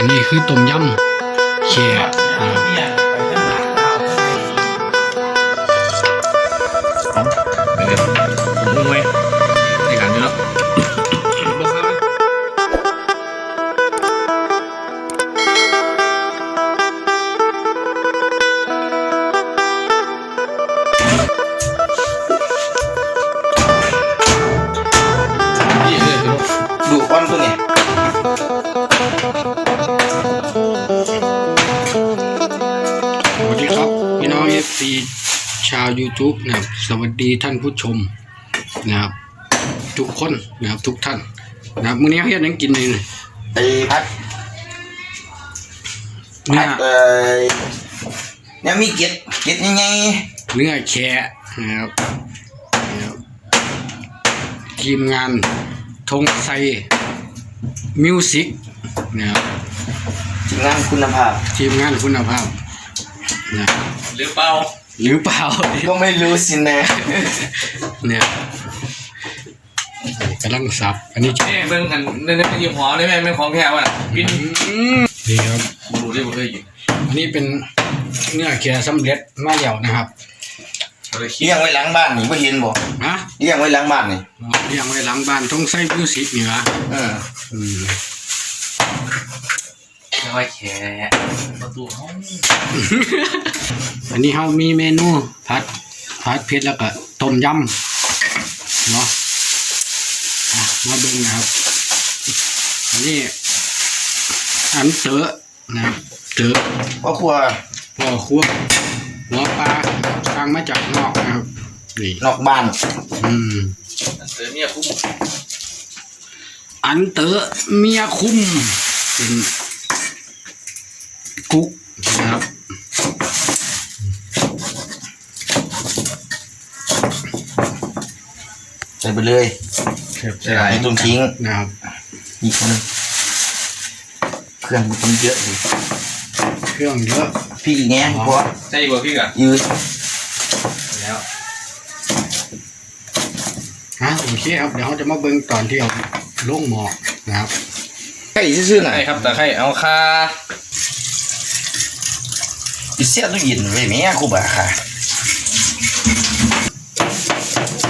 อันนี้คือต้มยำแค่นะครับเป็นาว YouTube นะครับสวัสดีท่านผู้ชมนะครับทุกคนนะครับทุกท่านนะครับมื้อนี้เฮ็ดหยังกินเลยเนี่ยไอ้พัดเนื้พัอดเอ่อเนี่ยมีเกล็ดเกล็ดยังไงเนื้อแค่นะครับนะครับทีมงานธงไซมิวสิกนะครับทีมงานคุณภาพทีมงานคุณภาพนะหรือเปล่า หรือเปล่า ก็ไม่รู้สินะเนี่ยกำลังสับ อันนี้เอ้ยเบิ่งกันในในยี่ห้อได้ไหมเป็นของแท้ว่ะกินนี่ครับบูรูได้บ่เคยกินอันนี้เป็นเนื้อแค่สำเร็จมาแล้วนะครับบ่ได้คิดเลี้ยงไว้หลังบ้านนี่บ่เห็นบ่นะเลี้ยงไว้หลังบ้านนี่เลี้ยงไว้หลังบ้านทงไซมิวสิกนี่วะเอออืม ไม่ว่าแค่ประตูห้องอันนี้เขามีเมนูผัดผัดเผ็ดแล้วก็ต้มยำเนาะอะมาเบิ่งนะครับ อันนี้อันเต๋อนะครับเต๋อพ่อครัวพ่อครัวหัวปลาสั่งมาจากนอกนะครับนี่นอกบ้านอืมเสือเมียคุ้มอันเต๋อเมียคุ้มเป็น กุ๊กนะครับใส่ไปเลยใช่ไรไม่ต้องทิ้งนะครับอีกคนหนึงเครื่องมันต้องเยอะดิเครื่องเยอะพี่อีกแง่เพราะใช่กว่าพี่กะยืดแล้วฮะโอเคครับ เดี๋ยวเราจะมาเบิ่งตอนที่เอาลงหมอกนะครับใกล้ซื่อๆหน่อใช่ยครับแต่ใครเอาคา อีเสียตู้เย็นไว้แม่ครูบาค่ะ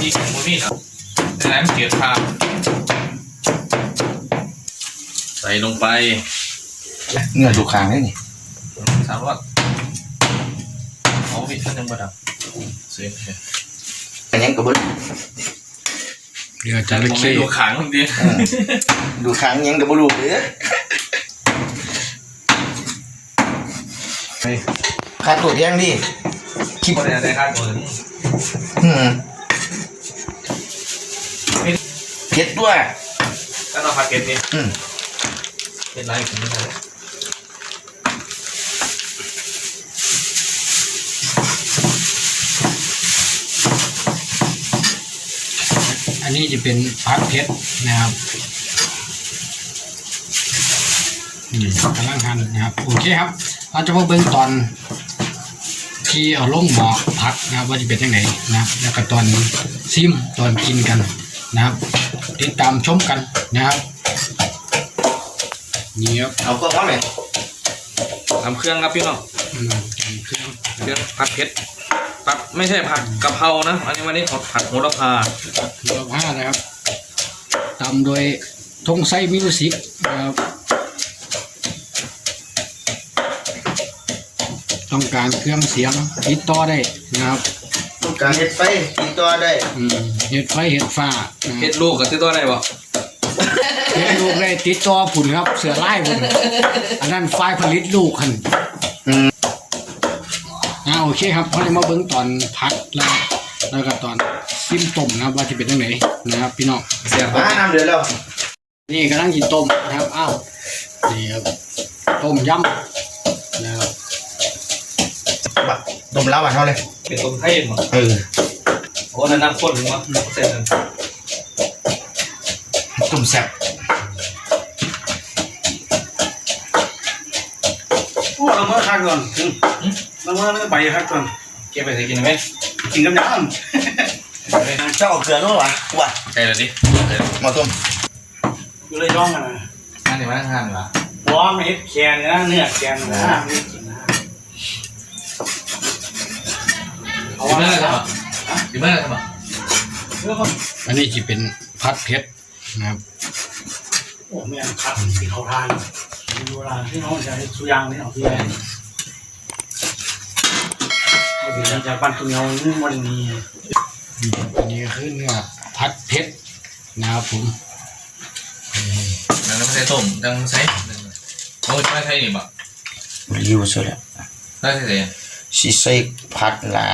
ที่ของมือมีดเนาะแต่น้ำเกลือคาใส่ลงไปเนื้อดูกคางนี่นี่สามรอบเอาผิดท่านยังบ่ดับเสียงเสียงอันนี้ก็เบิดเรือจแต่ระผมเข้ไม่ดูขางคนเดียวเออดูคางยังก็บ่รู้เด้อ ค่าตัวแพงดิคิดคนไหนได้ค่าตัวนี้อืมเผ็ดด้วยแล้วเราพักเก็ตนี่อืมเป็นไรผมไม่ได้อันนี้จะเป็นผัดเผ็ดนะครับอืมกำลังหั่นนะครับ โอเคครับ เราจะมาเบิ่งตอนที่เอาลงหมอกผัดนะครับว่าจะเป็นยังไงนะครับแล้วก็ตอนซิมตอนกินกันนะครับติดตามชมกันนะครับนี่ครับเอาเครื่องมาไหมทำเครื่องครับพี่น้องอืมเครื่องเครื่องผัดเผ็ดผัดไม่ใช่ผัดกะเพรานะอันนี้วันนี้ขอผัดโหระพาเรือผ้านะครับตามโดยธงไซมิวสิกนะครับ ต้องการเครื่องเสียงติดต่อได้นะครับ ต้องการเห็ดไฟติดต่อได้อืมเห็ดไฟเห็ดฟ้านะคเผ็รับดลูกกับที่ตัวไหนบ่เห็ดลูกได้ติดต่อผุนครับ เสือไล่ผุนอันนั้นไฟผลิตลูกคันอืมอ่าโอเคครับเขาจะมาเบิ้งตอนพักแล้วแล้วก็ตอนซิมต้มนะครับว่าจะเป็นยังไงนะครับ พี่น้อง เสียบมาน้ำเดือดแล้วนี่กำลังกินต้มนะครับ อ้าว นี่ครับ ต้มยำนะครับ บักต้มแล้วอะเท่าเลยเป็นต้มไทยมั้งเออโอ้นั่นน้ำข้นมั้งเส้นนั้นต้มแซ่บพวกเราเมื่อคักก่อนเราเมื่อเมื่อไปคักก่อนเก็บไปใส่กินไหมกินกับน้เจ้าเอาเกลือด้วยวะว่ะใช่เลยดิมาต้มำกูเลยย่องกันนะงานไหนมาทานเหรอโอ้ร้อมเห็ดแคนนะเนื้อแคนนะ ไม่กินนะเอากินไว้เมื่อไหร่คทำรับอะกินเมื่อไหร่ทำอะเรื่องของอันนี้จะเป็นพัดเพชรนะครับโอ้ไม่อันคัดสีเขาทานดูเวลาที่น้องจะให้สุยางนี่เอาที่ไหนเดี๋ยวจะปั้นตัวเงานึ่งวันนี้อันนี้ก็คือเนื้อพัดเพชรนะครับผมนั่นไม่ใช่ต้มดังใช้โอ้ยไม่ใช่นี่บ่ริวสุดแล้วได้ใช่เลยสิใส่ผัดละ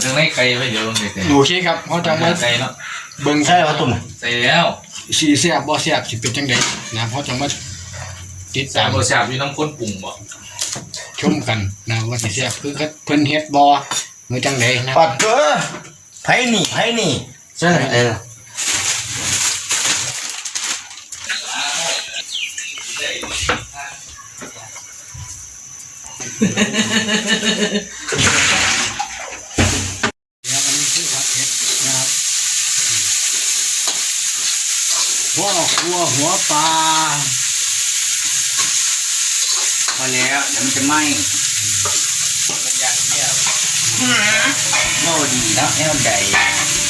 เพราะปั่นเครื่องในไก่ไปเดี๋ยวลงใส่ใส่โอเคครับเขาจะมาไก่เนาะเบิ่งใช่ว่าตุ่มใส่แล้วสีแซ่บบ่แซ่บสิเป็นจังไดนะครับเขาจะมาติดสาตามมรสชาติอยู่น้ำข้นปรุงบ่ชมกันนะว่าสิแซ่บคือเพิ่นเฮ็ดบ่หรือจังไดนะปัดเด้อไผนี่ไผนี่ใช่เออ นะครับหัวหัวหัวปลาพอแล้วเดี๋ยวมันจะไหม้โม่ดีนะแอวใหญ่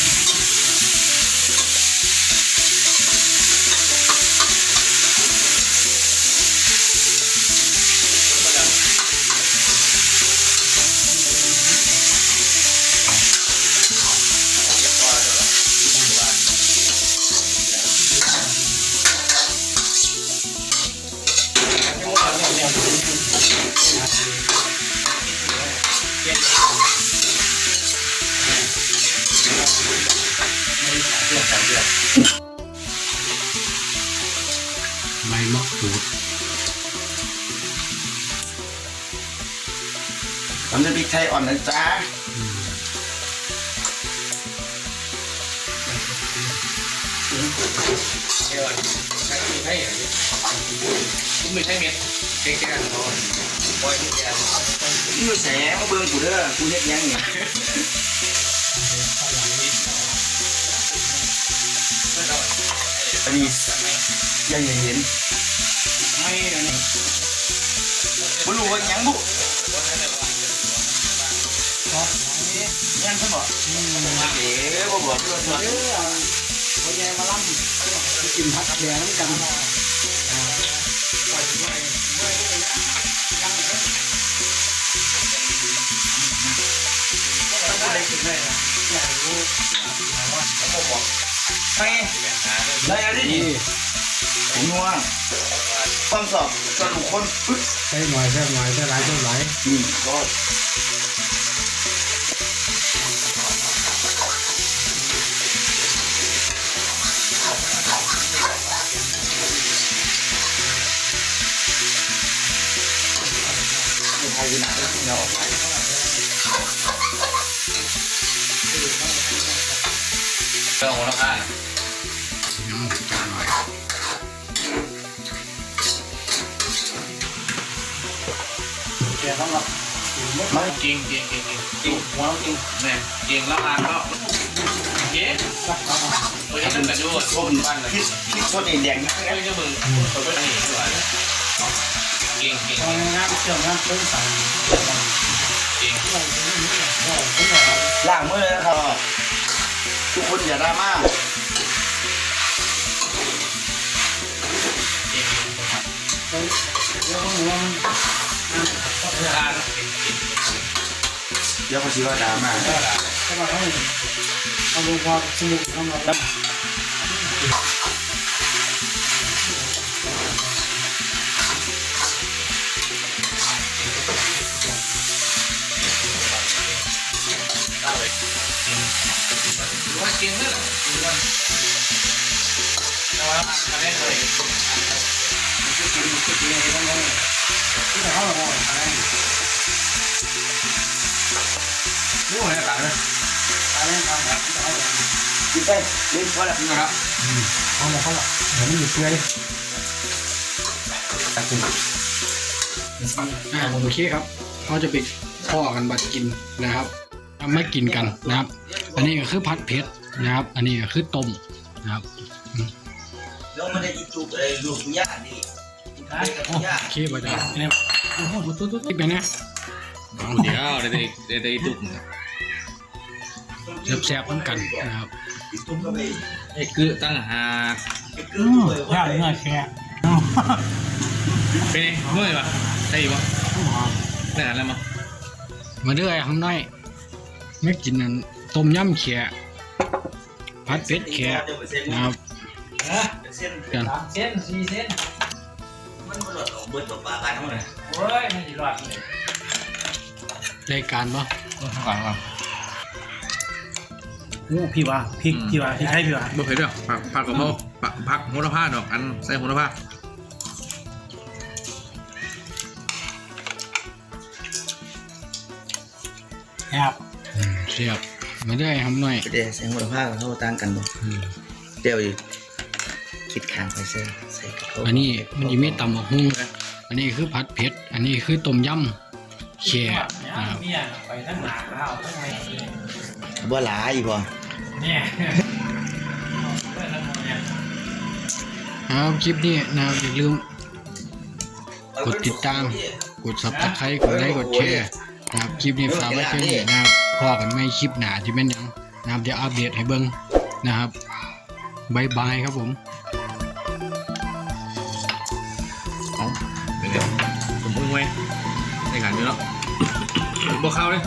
ผมจะพริกไทยอ่อนนะจ๊ะไม่ใช่เม็ดแค่แค่เขาปล่อยทุกอย่างนี่แสงมาเบิ่งกูเด้อกูเฮ็ดยังเนี่ยอันนี้ยังเห็นไม่อันนี้บ่รู้ว่ายังบุ ยังเขาบอกเอ๋บ่บอกเรื่องเออเขาแย่มาล่ำกินพัดแกงน้ำกันไปได้อะไรดีผมนัวต้องสอบกระดูกคนใส่หน่อยใส่หน่อยใส่หลายใส่หลายนี่ก็ หนาเนาะเรื่องของราคาน้ำจังหน่อยแกต้องรับมันจริงจริงจริงจริงจริงหัวจริงแม่จริงราคาก็เจ๊เฮ้ยนั่นแต่ดูว่าต้นบ้านเลยคิดคิดสดนี่แดงนะเฮ้ยเจ้ามึงเขาไม่ได้เห็นด้วยจริงจริงตอนงานเชื่อมงานเพิ่งสั่งจริง ล้างมือเลยนะครับ ทุกคนอย่าดราม่าเรื่องหัวมันราคาเดี๋ยวเขาชี้ว่าดราม่าเขาบอกให้เอาลงพอสมุด ทำอะไรว่าจริงเลยแต่ว่าอันนี้เลยที่กินที่กินอะไรต้องเลยที่เขาบอกอะไรรู้ไหมต่างเลยอะไรทำแบบที่เขาบอกกินไปเล่นพอแล้วนะครับเขาละเขาละเดี๋ยวมันอยู่เปื่อยอ่าโอเคครับเขาจะไปพ่อกันบัดกินนะครับทำไม่กินกันนะครับ อันนี้ก็คือพัดเพชร นะครับ อันนี้ก็คือต้มนะครับเดี๋ยวไม่ได้อีจุกเลยลูกย่านี่ไปกับโอ้ย่าโอเคบ่จ้ะเนี่ยโอ้โหตุ๊ดตุ๊ดที่เป็นนะเดี๋ยวได้ได้ได้ตุกแซ่บๆเหมือนกันนะครับอีจุกก็ไปไอ้คือตั้งหาไปกึ่อืงมเลยย่าว่าเนื้อแช่เป็นไงเมื่อยปะได้ปะได้อะไรมั้งมาเด้อไอ้คำน้อยไม่กินนั่นต้มยำเขีย ผัดเป็ดเขียนะครับเส้นกันสามเส้นสี่เส้นมันมันหลดออกเบิดออกปากกันทั้งหมดเลยโอ้ยไม่ดีรอดเลยรายการปะหลังหลังโอ้พี่ว่าพริกพี่ว่าพริกไทยพี่ว่าบ่เผ็ดหรอกผักผักกะเพราผักผักโหระพาดอกอันใส่โหระพาแอบอืมเสียบ มาเด้อไอ้คำน้อยเดี๋ยวเสียงหัวผ้าเขาต่างกันบ่อืมเดี๋ยวคิดข้างไปใส่ใส่กับเขาอันนี้มันจะไม่ตำบักหุ่งอันนี้คือผัดเผ็ด อันนี้คือต้มยำเขียนะครับเนี่ยไปทั้งหนาข้าวทั้งไม่บ่หลายบ่เนี่ยครับคลิปนี้นะครับอย่าลืมกดติดตาม กดซับสไครต์กดไลค์กดแชร์นะครับคลิปนี้ฝากไว้แค่นี้นะครับพ อกันไม่คลิปหนาที่แม่นยังนะครับเดี๋ยวอัปเดตให้เบิ้งนะครับบายบายครับผมเดี๋ยวผมมึงไว้ในการนี้เนาะบอกเข้าเลย